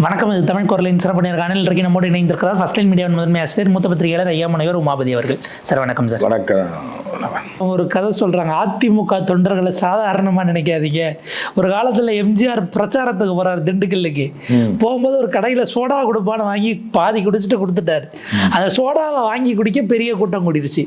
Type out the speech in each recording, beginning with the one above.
வணக்கம் இது தமிழ் குரலின் சிறப்பு நேர்காணல் இன்றைக்கு நம்மோடு இணைந்திருக்கிறார் ஃபர்ஸ்ட் லைன் மீடியாவின் முதன்மை ஆசிரியர் மூத்த பத்திரிகையாளர் ஐயா முனைவர் உமாபதி அவர்கள். சார் வணக்கம் சார். வணக்கம். ஒரு கதை சொல்றாங்க. அதிமுக தொண்டர்களை சாதாரணமா நினைக்காதீங்க. ஒரு காலத்துல எம்ஜிஆர் பிரச்சாரத்துக்கு போறாரு திண்டுக்கல்லுக்கு. போகும்போது ஒரு கடையில சோடா கொடுப்பான்னு வாங்கி பாதி குடிச்சிட்டு கொடுத்துட்டாரு. அந்த சோடாவை வாங்கி குடிக்க பெரிய கூட்டம் கூடிருச்சு.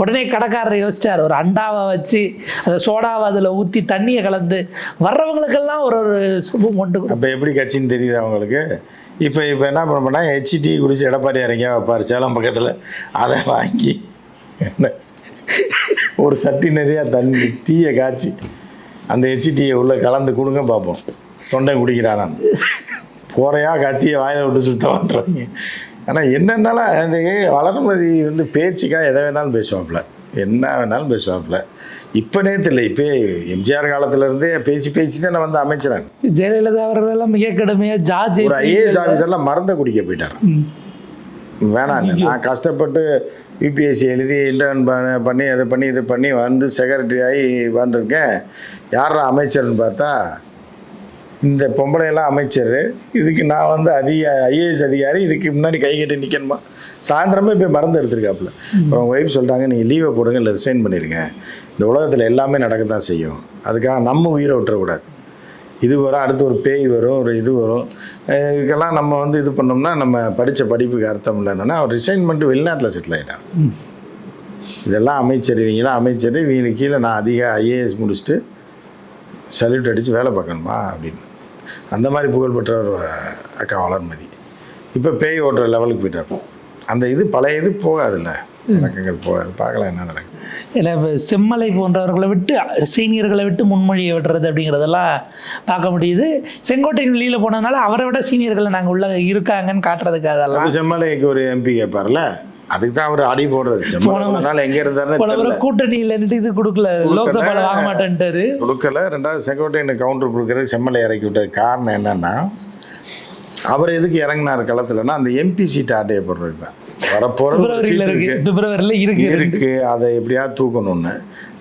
உடனே கடைக்காரர் யோசிச்சார். ஒரு அண்டாவை வச்சு அந்த சோடாவை அதுல ஊத்தி தண்ணியை கலந்து வர்றவங்களுக்கெல்லாம் ஒரு ஒரு சுபம் கொண்டு அப்போ எப்படி கட்சின்னு தெரியுது அவங்களுக்கு இப்போ இப்போ என்ன பண்ண ஹெச்டி குடிச்சு எடப்பாடி இறங்கியா வைப்பார் சேலம் பக்கத்தில். அதை வாங்கி என்ன? ஒரு சட்டி நிறையா தண்ணி டீயை காய்ச்சி அந்த ஹெச்டியை உள்ளே கலந்து கொடுங்க பார்ப்போம் தொண்டை குடிக்கிறானான் போறையா கத்தியை வாயில விட்டு சுத்தமாட்டுறாங்க ஆனால் என்னென்னாலும் அது வளர்மதி வந்து பேச்சுக்காக எதை வேணாலும் பேசுவாப்புல. என்ன வேணாலும் பேசுவாப்புல. இப்போ இல்லை இப்போ எம்ஜிஆர் காலத்துலேருந்தே பேசி பேசி தானே வந்து அமைச்சராங்க ஜெயலலிதா அவர்கள் எல்லாம் மிக கடுமையா ஜார்ஜ் ஒரு ஐஏஎஸ் ஆஃபீஸர்லாம் மறந்த குடிக்க போயிட்டார் வேணாம் நான் கஷ்டப்பட்டு யூபிஎஸ்சி எழுதி இன்டர்ன் பண்ண பண்ணி அதை பண்ணி இது பண்ணி வந்து செக்ரட்டரி ஆகி வந்திருக்கேன். யாரா அமைச்சர்னு பார்த்தா இந்த பொம்பளையெல்லாம் அமைச்சர். இதுக்கு நான் வந்து அதிக ஐஏஎஸ் அதிகாரி இதுக்கு முன்னாடி கை கட்டி நிற்கணுமா சாயந்தரமே போய் மறந்து எடுத்திருக்காப்புல. அப்புறம் ஒய்ஃப் சொல்லிட்டாங்க நீங்கள் லீவை போடுங்க இல்லை ரிசைன் பண்ணிடுங்க இந்த உலகத்தில் எல்லாமே நடக்க தான் செய்யும். அதுக்காக நம்ம உயிரை விட்டுறக்கூடாது. இது வரும் அடுத்து ஒரு பேய் வரும் ஒரு இது வரும். இதுக்கெல்லாம் நம்ம வந்து இது பண்ணோம்னா நம்ம படித்த படிப்புக்கு அர்த்தம் இல்லைன்னா அவர் ரிசைன் பண்ணிட்டு வெளிநாட்டில் செட்டில் ஆகிட்டார் இதெல்லாம் அமைச்சர் இவங்களாம் அமைச்சர் இவங்களுக்கு கீழே நான் அதிக ஐஏஎஸ் முடிச்சுட்டு சல்யூட் அடித்து வேலை பார்க்கணுமா அப்படின்னு. அந்த மாதிரி புகழ்பெற்ற ஒரு அக்கா வளர்மதி. இப்போ பேய் ஓட்டுற லெவலுக்கு போயிட்டார். அந்த இது பழைய இது போகாதுல்ல. வழக்கங்கள் போகாது பார்க்கலாம் என்ன நடக்கும் இல்லை இப்போ செம்மலை போன்றவர்களை விட்டு சீனியர்களை விட்டு முன்மொழியை விடுறது அப்படிங்கிறதெல்லாம் பார்க்க முடியுது. செங்கோட்டையின் வெளியில் போனதுனால அவரை விட சீனியர்களை நாங்கள் உள்ள இருக்காங்கன்னு காட்டுறதுக்கு அதெல்லாம் செம்மலைக்கு ஒரு எம்பி கேட்பார்ல? அதுக்கு தான் அவர் அடி போடுறது. செம்மலை எங்கே முறை கூட்டணியில் நின்னுட்டு இது கொடுக்கல. லோக்சபால வாங்க மாட்டேன்ட்டாரு. கொடுக்கல. ரெண்டாவது செங்கோட்டையன் கவுண்டர் கொடுக்குறது செம்மலை இறக்கி விட்டது காரணம் என்னன்னா அவர் எதுக்கு இறங்கினார் களத்துலன்னா அந்த எம்பி சீட் ஆட்டையை போடுறது தான். வரப்போகிறது இருக்கு. இருக்கு. பிப்ரவரியில் இருக்கு இருக்கு. அதை எப்படியாவது தூக்கணும்னு.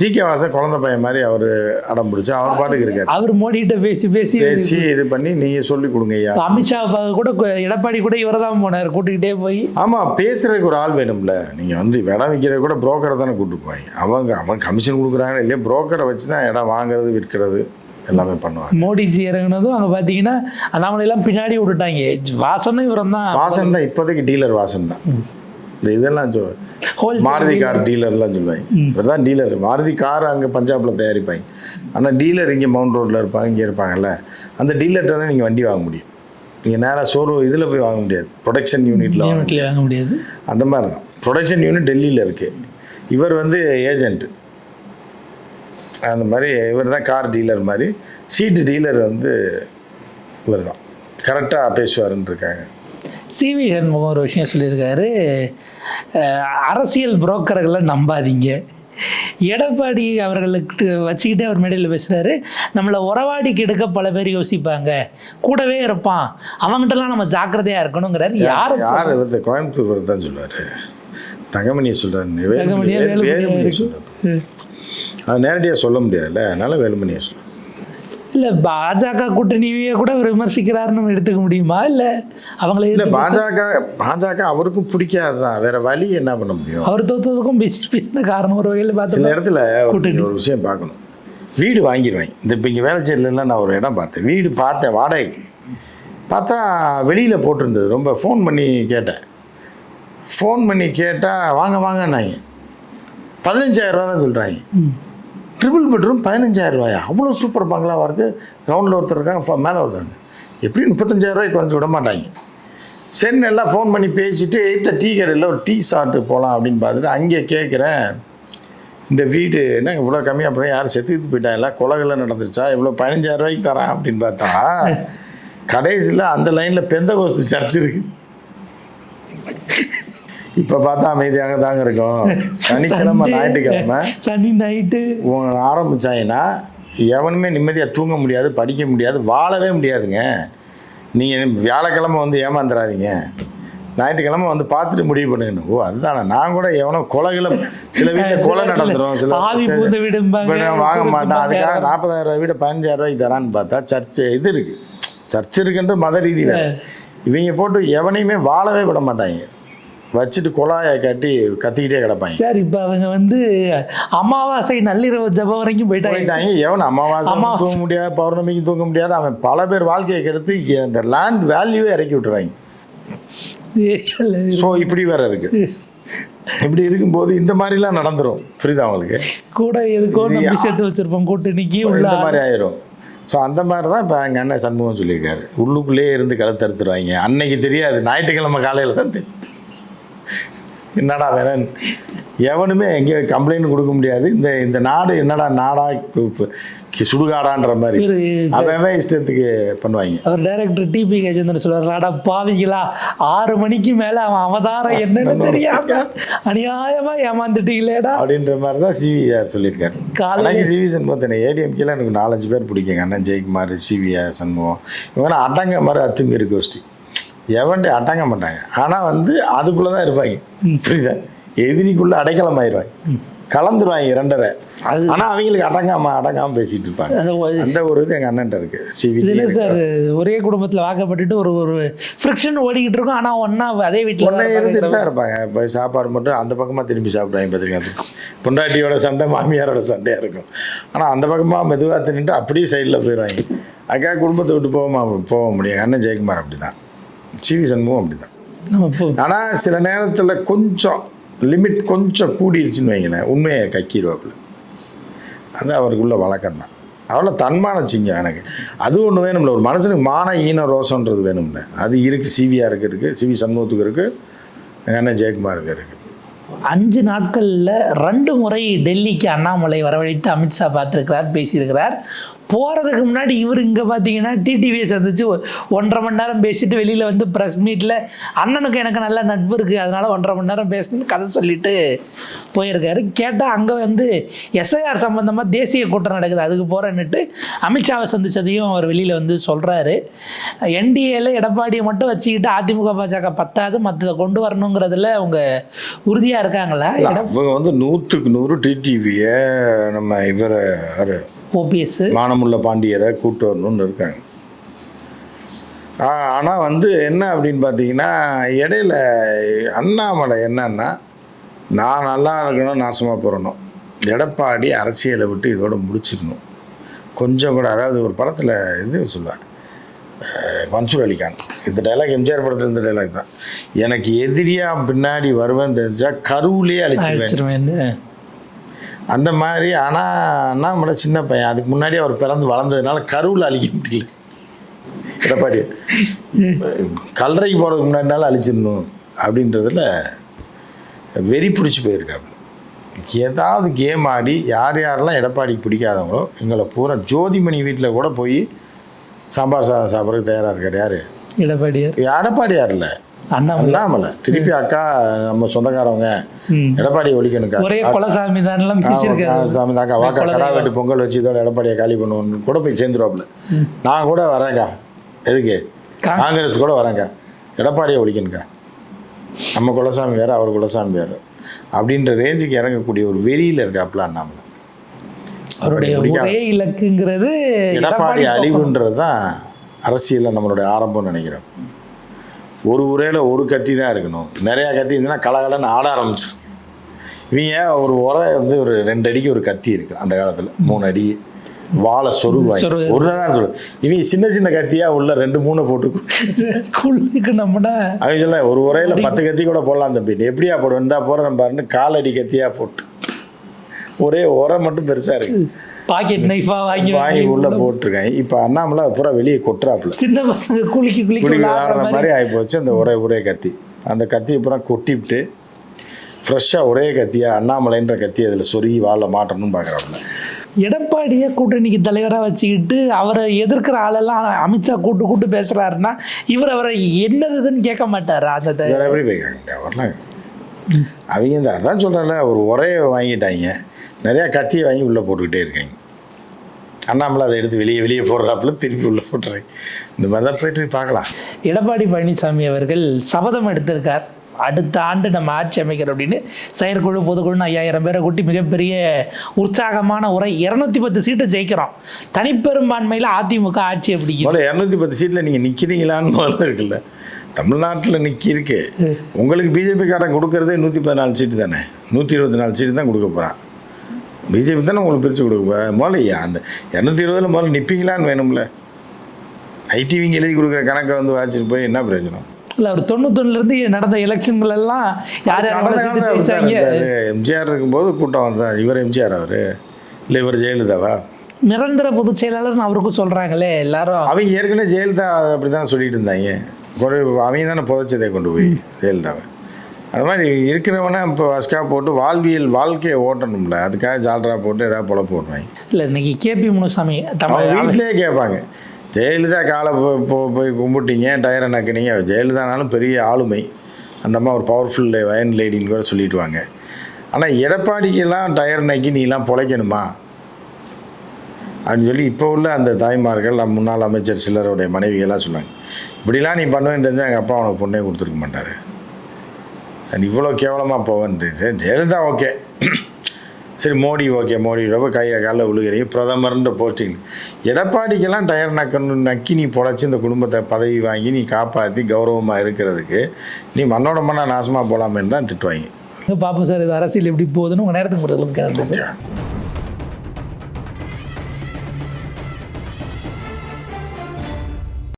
ஜி கே வாசன் குழந்தை பையன் மாதிரி அவர் அடம் பிடிச்சி அவர் பாட்டுக்கு இருக்காரு. அவர் மோடிகிட்ட பேசி பேசி பேசி இது பண்ணி நீங்க சொல்லி கொடுங்க ஐயா. அமித்ஷா கூட எடப்பாடி கூட இவரை தான் போனார் கூட்டிக்கிட்டே போய். ஆமா பேசுறதுக்கு ஒரு ஆள் வேணும்ல. நீங்க வந்து இடம் விற்கிறது கூட புரோக்கரை தானே கூட்டு போவாங்க. அவங்க அவங்க கமிஷன் கொடுக்குறாங்க இல்லையா? புரோக்கரை வச்சு தான் இடம் வாங்குறது விற்கிறது. எல்லாமே பண்ணுவாங்க. மோடிஜி இறங்குனதும் அங்கே பார்த்தீங்கன்னா அண்ணாமலை எல்லாம் பின்னாடி விட்டுட்டாங்க. வாசனும் இவரும் தான் வாசன் தான் இப்போதைக்கு டீலர் வாசன் தான். இந்த இதெல்லாம் மாருதி கார் டீலர்லாம் சொல்லுவாங்க. இவர் தான் டீலர். மாருதி கார் அங்கே பஞ்சாபில் தயாரிப்பாங்க. ஆனால் டீலர் இங்கே மவுண்ட் ரோட்டில் இருப்பாங்க இங்கே இருப்பாங்கல்ல. அந்த டீலர்கிட்ட தான் நீங்கள் வண்டி வாங்க முடியும். நீங்கள் நேராக ஷோரூம் இதில் போய் வாங்க முடியாது. ப்ரொடக்ஷன் யூனிட்டில் வாங்க யூனிட்ல வாங்க முடியாது. அந்த மாதிரி தான் ப்ரொடக்ஷன் யூனிட் டெல்லியில் இருக்குது இவர் வந்து ஏஜென்ட் அந்த மாதிரி இவர் தான் கார் டீலர் மாதிரி. சீட்டு டீலர் வந்து இவர் தான் கரெக்டாக பேசுவாருன்னு இருக்காங்க சிவி சண்முகம் ஒரு விஷயம் சொல்லியிருக்காரு. அரசியல் புரோக்கர்களை நம்பாதீங்க. எடப்பாடி அவர்களுக்கு வச்சுக்கிட்டே அவர் மேடையில் பேசுகிறாரு நம்மளை உறவாடிக்கு எடுக்க பல பேர் யோசிப்பாங்க. கூடவே இருப்பான். அவங்ககிட்டலாம் நம்ம ஜாக்கிரதையாக இருக்கணுங்கிறாரு. யாரை யார் இந்த கோயம்புத்தூர் தான் சொல்லுவார் தங்கமணியை சொல்கிறார் வேலுமணியா. சொல்கிறார் அது நேரடியாக சொல்ல முடியாதுல்ல. அதனால வேலுமணியை சொல்லுவார் இல்லை பாஜக கூட்டணியை கூட அவர் விமர்சிக்கிறாருன்னு நம்ம எடுத்துக்க முடியுமா? இல்லை அவங்கள இல்லை பாஜக பாஜக அவருக்கும் பிடிக்காது தான் வேற வழி என்ன பண்ண முடியும்? அவர் தோத்ததுக்கும் பிஜேபி காரணம். ஒரு வகையில் சில பார்த்தோம்னா இடத்துல கூட்டணி. ஒரு விஷயம் பார்க்கணும். வீடு வாங்கிடுவேன். இந்த இப்போ இங்கே வேலைச்சேரியிலலாம் நான் ஒரு இடம் பார்த்தேன். வீடு பார்த்தேன் வாடகைக்கு பார்த்தா வெளியில் போட்டிருந்தது. ரொம்ப ஃபோன் பண்ணி கேட்டேன். ஃபோன் பண்ணி கேட்டால் வாங்க வாங்கன்னாங்க. பதினஞ்சாயிரம் ரூபா தான் சொல்கிறாங்க. ட்ரிபிள் பெட்ரூம் பதினஞ்சாயிரம் ரூபாயா? அவ்வளோ சூப்பர் பங்களாவாக இருக்குது கிரவுண்டில் ஒருத்தர் இருக்காங்க ஃப- மேலே ஒருத்தாங்க எப்படி முப்பத்தஞ்சாயிரம் ரூபாய்க்கு குறைஞ்சி விட மாட்டாங்க. சரின்னு எல்லாம் ஃபோன் பண்ணி பேசிட்டு எய்த்த டீ கடையில் ஒரு டீ சாப்பிட்டு போகலாம் அப்படின்னு பார்த்துட்டு அங்கே கேட்குறேன் இந்த வீடு என்ன இவ்வளோ கம்மியாக அப்புறம் யாரும் செத்துக்கிட்டு போயிட்டாங்களா? கொலகளை நடந்துருச்சா? இவ்வளோ பதினஞ்சாயிரம் ரூபாய்க்கு தரேன் அப்படின்னு பார்த்தா கடைசியில் அந்த லைனில் பெந்த கோஸ்து சர்ச் இருக்கு. இப்போ பார்த்தா அமைதியாக தாங்க இருக்கும். சனிக்கிழமை ஞாயிற்றுக்கிழமை சனி நைட்டு. உங்க ஆரம்பிச்சாங்கன்னா எவனுமே நிம்மதியாக தூங்க முடியாது படிக்க முடியாது வாழவே முடியாதுங்க. நீங்கள் வியாழக்கிழமை வந்து ஏமாந்துடாதீங்க ஞாயிற்றுக்கிழமை வந்து பார்த்துட்டு முடிவு பண்ணுங்க. ஓ அதுதானே. நான் கூட எவனோ கொலைகளை சில வீட்டில் கொலை நடந்துரும். சில வாங்க மாட்டேன். அதுக்காக. நாற்பதாயிரம் ரூபாய் வீட பதினஞ்சாயிரம் ரூபாய்க்கு தரான்னு பார்த்தா சர்ச்சு இது இருக்கு. சர்ச் இருக்குன்ற மத ரீதி வேற. இவங்க போட்டு எவனையுமே வாழவே விட மாட்டாங்க. வச்சுட்டு குழாயை கட்டி கத்திக்கிட்டே கிடப்பாங்க. சார் இப்போ அவங்க வந்து அமாவாசை நள்ளிரவு ஜபம் வரைக்கும் போயிட்டாங்க. எவன் அமாவாசை. தூங்க முடியாது பௌர்ணமிக்கு தூங்க முடியாது? அவன் பல பேர் வாழ்க்கையை கெடுத்து இந்த லேண்ட் வேல்யூவே இறக்கி விட்டுறாங்க. ஸோ இப்படி வேற இருக்கு. இப்படி இருக்கும்போது இந்த மாதிரிலாம் நடந்துரும். புரியுதா அவங்களுக்கு கூட எதுக்கோ நம்பி சேர்த்து வச்சிருப்போம் கூட்டணிக்கு உள்ள இந்த மாதிரி ஆயிரும். ஸோ அந்த மாதிரி தான் இப்போ எங்கள் அண்ணன் சண்முகம் சொல்லியிருக்காரு. உள்ளுக்குள்ளேயே இருந்து கழுத்தறுத்துருவாங்க அன்னைக்கு தெரியாது. ஞாயிற்றுக்கிழமை காலையில் தான் தெரியும். என்னடா வேணும் எவனுமே எங்கேயும் கம்ப்ளைண்ட் கொடுக்க முடியாது. இந்த இந்த நாடு என்னடா நாடா சுடுகாடான்ற மாதிரி. அவன் இஷ்டத்துக்கு பண்ணுவாங்க? அவர் டைரக்டர் டிபி கஜேந்திரன் சொல்றாரு அடா பாவிங்களா ஆறு மணிக்கு மேல அவன் அவதாரம் என்னன்னு தெரியாம அநியாயமா ஏமாந்துட்டீங்களேடா. அப்படின்ற மாதிரி தான் சிவிஆர் சொல்லியிருக்காரு. காலையில சிவி சண்முகத்தின ஏடிஎம்கேல எனக்கு நாலஞ்சு பேர் பிடிக்குங்க. அண்ணன் ஜெயக்குமார் சிவிஆர் சண்முகம். இவங்கெல்லாம் அடங்க மாதிரி அத்துமீறி கோஷ்டி. எவன்ட்டு அடங்க மாட்டாங்க. ஆனால் வந்து அதுக்குள்ளே தான் இருப்பாங்க புரியுதா? எதிரிக்குள்ளே அடைக்கலம் ஆயிடுவாங்க கலந்துருவாங்க ரெண்டரை அது ஆனால் அவங்களுக்கு அடங்காம அடங்காம பேசிட்டு இருப்பாங்க. அந்த ஒரு இது எங்கள் அண்ணன்ட்ட இருக்கு. சிவி இல்லை சார்? ஒரே குடும்பத்துல வாக்கப்பட்டுட்டு ஒரு ஒரு ஃப்ரிக்ஷன் ஓடிக்கிட்டு இருக்கும். ஆனா ஒண்ணா அதே வீட்டுல ஒன்றே இருந்துட்டு. தான் இருப்பாங்க. இப்போ சாப்பாடு மட்டும் அந்த பக்கமாக திரும்பி சாப்பிடுவாங்க பார்த்துருக்கீங்க பொண்டாட்டியோட சண்டை மாமியாரோட சண்டையாக இருக்கும். ஆனால் அந்த பக்கமாக மெதுவாக தின்னுட்டு அப்படியே சைடில் போயிடுவாங்க. அக்கா குடும்பத்தை விட்டு போகாம போக முடியும் அண்ணன் ஜெயக்குமார் அப்படி தான் சிவி சண்முகம் அப்படி தான் ஆனால் சில நேரத்தில் கொஞ்சம் லிமிட் கொஞ்சம் கூடிருச்சுன்னு வைங்களேன் உண்மையை கக்கிடுவாப்புல அது அவருக்குள்ள வழக்கம் தான் அவ்வளோ தன்மான சிங்கம் எனக்கு. அது ஒன்று வேணும்ல ஒரு மனுஷனுக்கு மான ஈன ரோசன்றது வேணும்ல. அது இருக்குது சிவிஆருக்கு இருக்குது சிவி சண்முகத்துக்கு இருக்குது எங்கள் அண்ணன் ஜெயக்குமாருக்கு இருக்குது அஞ்சு நாட்கள்ல ரெண்டு முறை டெல்லிக்கு அண்ணாமலை வரவழைத்து அமித்ஷா பார்த்துருக்கிறார் பேசியிருக்கிறார். போகிறதுக்கு முன்னாடி இவர் இங்கே பார்த்தீங்கன்னா டிடிவியை சந்திச்சு ஒன்றரை மணி நேரம் பேசிட்டு வெளியில் வந்து ப்ரெஸ் மீட்டில் அண்ணனுக்கு எனக்கு நல்ல நட்பு இருக்குது அதனால் ஒன்றரை மணி நேரம் பேசணும்னு கதை சொல்லிட்டு போயிருக்காரு. கேட்டால் அங்கே வந்து எஸ்ஐஆர் சம்மந்தமாக தேசிய கூட்டம் நடக்குது அதுக்கு போகிறேன்னுட்டு அமித்ஷாவை சந்திச்சதையும் அவர் வெளியில் வந்து சொல்கிறாரு என்டிஏல எடப்பாடியை மட்டும் வச்சுக்கிட்டு அதிமுக பாஜக பத்தாது மற்றதை கொண்டு வரணுங்கிறதுல அவங்க உறுதியாக இருக்காங்களா? இவங்க வந்து நூற்றுக்கு நூறு டிடிவியை நம்ம இவரை ஓபிஎஸ். மானமுள்ள பாண்டியரை கூட்டு வரணும்னு இருக்காங்க. ஆனால் வந்து என்ன அப்படின்னு பார்த்தீங்கன்னா இடையில அண்ணாமலை என்னன்னா நான் நல்லா இருக்கணும் நாசமாக போகிறணும் எடப்பாடி அரசியலை விட்டு இதோட முடிச்சிடணும். கொஞ்சம் கூட அதாவது ஒரு படத்தில் இது சொல்லுவேன் மன்சூர் அலிகான். இந்த டைலாக் எம்ஜிஆர் படத்தில் இந்த டைலாக் தான். எனக்கு எதிரியாக பின்னாடி வருவேன் தெரிஞ்சால் கருவிலேயே அழைச்சிருவேன். அந்த மாதிரி. ஆனால் அண்ணாமலை சின்ன பையன். அதுக்கு முன்னாடி அவர் பிறந்து வளர்ந்ததுனால கருவில் அழிக்க முடியல. எடப்பாடி கல்லறைக்கு போகிறதுக்கு முன்னாடினால அழிச்சிடணும் அப்படின்றதுல வெறி பிடிச்சி போயிருக்காப்புல ஏதாவது கேம் ஆடி யார் யாரெல்லாம் எடப்பாடிக்கு பிடிக்காதவங்களோ எங்களை பூரா ஜோதிமணி வீட்டில் கூட போய் சாம்பார் சாதம் சாப்பிட்றதுக்கு தயாராக இருக்கார். யார்? எடப்பாடியார். எடப்பாடியார் இல்லை. அண்ணாமலை. திருப்பி அக்கா நம்ம சொந்தக்காரவங்க. எடப்பாடி ஒழிக்கணுக்கா ஒரே கொலசாமி தான் பேசியிருக்காரு தாங்க வாக்கா கடா வெட்டு பொங்கல் வச்சு இதோட எடப்பாடியை காலி பண்ணுவோம்னு கூட போய் சேர்ந்துருவாப்புல. நான் கூட வரேன்க்கா. எதுக்கு? காங்கிரஸ் கூட வரேன்க்கா. எடப்பாடியை ஒழிக்கணுக்கா நம்ம குலசாமி வேறு அவர் குலசாமி வேறு. அப்படின்ற ரேஞ்சுக்கு இறங்கக்கூடிய ஒரு வெறியில் இருக்காப்புல அண்ணாமலை. அவருடைய. ஒரே இலக்குங்கிறது எடப்பாடி. அழிவுன்றது தான் அரசியலில் நம்மளுடைய ஆரம்பம்னு நினைக்கிறேன். ஒரு உரையில் ஒரு கத்தி தான் இருக்கணும். நிறையா கத்தி இருந்துன்னா கலகலன்னு ஆட ஆரம்பிச்சு இவங்க ஒரு உரை வந்து ஒரு ரெண்டு அடிக்கு ஒரு கத்தி இருக்கு அந்த காலத்தில். மூணு அடி வாழை சொருகு. ஒரு தான் சொல்லு இவங்க சின்ன சின்ன கத்தியா உள்ள ரெண்டு மூணு போட்டு நம்மனா அவங்க சொல்ல ஒரு உரையில பத்து கத்தி கூட போடலாம் தம்பி. எப்படியா போடுவேன் இந்தா போடுறேன் பாருன்னு காலடி கத்தியா போட்டு. ஒரே உரை மட்டும் பெருசா இருக்கு. பாக்கெட் நைஃபா வாங்கி வாங்கி உள்ள போட்டிருக்காங்க. இப்போ அண்ணாமலை பூரா வெளியே கொட்டுறாப்புல. சின்ன பசங்க குளிக்கி குளிக்கி ஆடுற மாதிரி. மாதிரி ஆகிப்போச்சு அந்த ஒரே ஒரே கத்தி. அந்த கத்தியை பூரா கொட்டிவிட்டு ஃப்ரெஷ்ஷாக ஒரே கத்தியாக அண்ணாமலைன்ற கத்தி அதில் சொருகி வாழ மாட்டணும்னு பார்க்குறாப்புல எடப்பாடியை கூட்டணிக்கு தலைவராக வச்சுக்கிட்டு அவரை எதிர்க்கிற ஆளெல்லாம் அமித்ஷா கூட்டு கூட்டு பேசுறாருன்னா இவர் அவரை என்னதுன்னு கேட்க மாட்டாரு? அந்த எப்படி போய் கேட்க முடியாது வரலாம் அவங்க இந்த அதான் சொல்கிறேன்ல ஒரு உரையை வாங்கிட்டாங்க. நிறையா கத்தியை வாங்கி உள்ளே போட்டுக்கிட்டே இருக்காங்க அண்ணாமலை அதை எடுத்து வெளியே வெளியே போடுறாப்புல திருப்பி உள்ளே போட்டுறாங்க இந்த மாதிரி தான் போயிட்டு பார்க்கலாம். எடப்பாடி பழனிசாமி அவர்கள் சபதம் எடுத்திருக்கார். அடுத்த ஆண்டு நம்ம ஆட்சி அமைக்கிறோம் அப்படின்னு செயற்குழு பொதுக்குழுன்னு ஐயாயிரம் பேரை கூட்டி மிகப்பெரிய உற்சாகமான உரை இரநூத்தி பத்து சீட்டு ஜெயிக்கிறோம். தனிப்பெரும்பான்மையில் அதிமுக பிடிக்கும் முதல்ல இரநூத்தி பத்து சீட்டில் நீங்கள் நிற்கிறீங்களான்னு இருக்குல்ல. தமிழ்நாட்டில் நிற்கி இருக்கு உங்களுக்கு பிஜேபி காரன் கொடுக்கறதே நூற்றி பதினாலு சீட்டு தானே? நூற்றி இருபத்தி நாலு சீட்டு தான் கொடுக்க போகிறான் பிஜேபி தானே உங்களுக்கு பிரித்து கொடுக்க போறா. முதல்ல அந்த இரநூத்தி இருபதில் முதல்ல நிற்பீங்களான்னு வேணும்ல. ஐடிவிங்க எழுதி கொடுக்குற கணக்கை வந்து வாச்சிட்டு போய் என்ன பிரயோஜனம்? இல்லை ஒரு தொண்ணூத்தொன்னுலேருந்து நடந்த எலெக்ஷன்கள் எல்லாம் யார். எம்ஜிஆர் இருக்கும்போது கூட்டம் வந்தா இவர் எம்ஜிஆர் அவர். இல்லை இவர் ஜெயலலிதாவா? நிரந்தர பொதுச் செயலாளர்னு அவருக்கும் சொல்கிறாங்களே எல்லாரும். அவங்க ஏற்கனவே ஜெயலலிதா அப்படி தான் சொல்லிட்டு இருந்தாங்க. அவங்க தானே புதைச்சதை கொண்டு போய் ஜெயலலிதாவை. அது மாதிரி இருக்கிறவன இப்போ வஸ்கா போட்டு வாழ்வியல் வாழ்க்கையை ஓட்டணும்ல. அதுக்காக ஜால்ரா போட்டு ஏதாவது பொழப்பு ஓட்டுவாங்க. இல்லை இன்னைக்கு கேபி முனுசாமி தமிழ் வீட்டிலேயே கேட்பாங்க. ஜெயலலிதா காலை போய் கும்பிட்டீங்க டயரை நக்குனீங்க. ஜெயலலிதானாலும் பெரிய ஆளுமை. அந்த அம்மா ஒரு பவர்ஃபுல் வயன் லேடின்னு கூட சொல்லிட்டு வாங்க ஆனால் எடப்பாடிக்கெல்லாம் டயர் நக்கி நீலாம் பொழைக்கணுமா? அப்படின்னு சொல்லி இப்போ உள்ள அந்த தாய்மார்கள் நம்ம முன்னாள் அமைச்சர் சிலருடைய மனைவிகள்லாம் சொன்னாங்க இப்படிலாம் நீ பண்ணுவேன்னு தெரிஞ்சால் எங்கள் அப்பா உனக்கு பொண்ணே கொடுத்துருக்க மாட்டார். இவ்வளோ கேவலமாக போவேன்னு ஜெயலலிதா ஓகே. சரி மோடி ஓகே மோடி. ரொம்ப கையில் காலில் விழுகிறீங்க. பிரதமர்ன்ற போஸ்டிங். எடப்பாடிக்கெல்லாம் டயர் நக்கணும் நக்கி நீ பொழைச்சி இந்த குடும்பத்தை பதவி வாங்கி நீ காப்பாற்றி கௌரவமாக இருக்கிறதுக்கு நீ மண்ணோட மண்ணா நாசமாக போகலாமேன்னு தான் திட்டுவாங்க. பார்ப்போம் சார் இது அரசியல் எப்படி போகுதுன்னு உங்கள் நேரத்துக்கு சார்